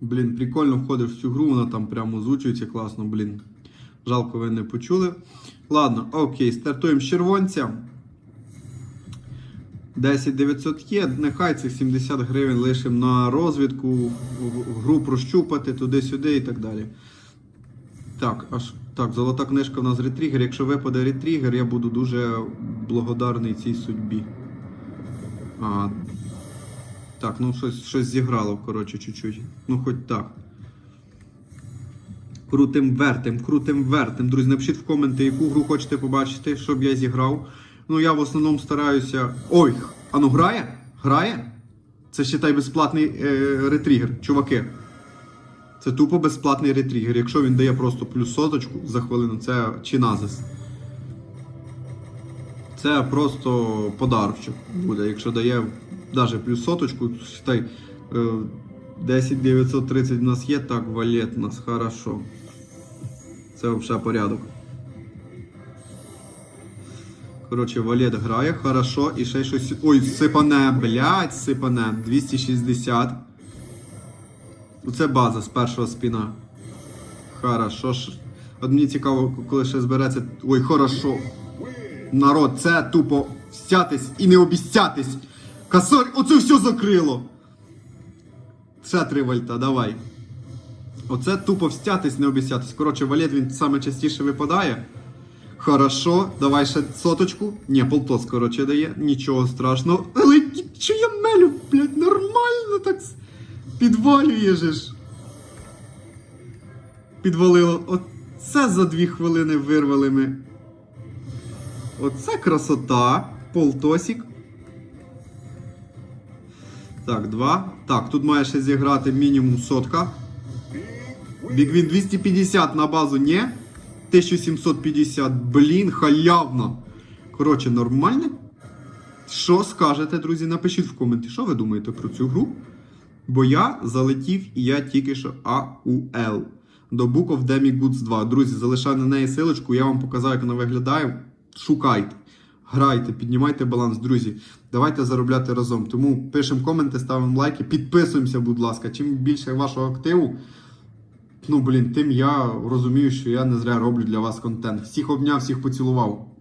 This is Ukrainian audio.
Блін, прикольно входиш в цю гру, вона там прямо озвучується класно, блін. Жалко, ви не почули. Ладно, окей, стартуємо з червонця. 10 900 є, нехай цих 70 гривень лишимо на розвідку, гру прощупати туди-сюди і так далі. Так, аж так, золота книжка в нас ретригер. Якщо випаде ретригер, я буду дуже благодарний цій судьбі. А, так, ну щось, щось зіграло, коротше, чуть-чуть. Ну, хоч так. Крутим вертим, крутим вертим. Друзі, напишіть в коменти, яку гру хочете побачити, щоб я зіграв. Ну, я в основному стараюся. Ой, а ну грає? Грає? Це ще й безплатний е, ретригер, чуваки. Це тупо безплатний ретригер. Якщо він дає просто плюс соточку за хвилину, це чиназис. Це просто подарочок буде. Якщо дає навіть плюс соточку, считай, е, 10 930 в нас є, так, валет у нас хорошо. Це взагалі порядок. Коротше, валет грає, хорошо, і ще щось. Ой, сипане, блядь, сипане. 260. Оце база з першого спіна. Хорошо. От мені цікаво, коли ще збереться. Ой, хорошо. Народ, це тупо стятись і не обіцятись. Косарь, оце все закрило. Ще три вольта, давай. Оце тупо встятись, не обіцятись. Коротше, валет він саме частіше випадає. Хорошо, давай ще соточку. Ні, полтос, коротше, дає. Нічого страшного. Але що я мелю, блядь, нормально так підвалює ж. Підвалило. Оце за дві хвилини вирвали ми. Оце красота. Полтосик. Так, два. Так, тут має ще зіграти мінімум сотка. Бігвін 250 на базу, ні? 1750. Блін, халявно. Коротше, нормально? Що скажете, друзі? Напишіть в коменті, що ви думаєте про цю гру. Бо я залетів і я тільки що AUL до Book of Demigoods 2. Друзі, залишаю на неї силочку, я вам показав, як вона виглядає. Шукайте, грайте, піднімайте баланс, друзі. Давайте заробляти разом. Тому пишемо коменти, ставимо лайки, підписуємося, будь ласка. Чим більше вашого активу, ну блін, тим я розумію, що я не зря роблю для вас контент. Всіх обняв, всіх поцілував.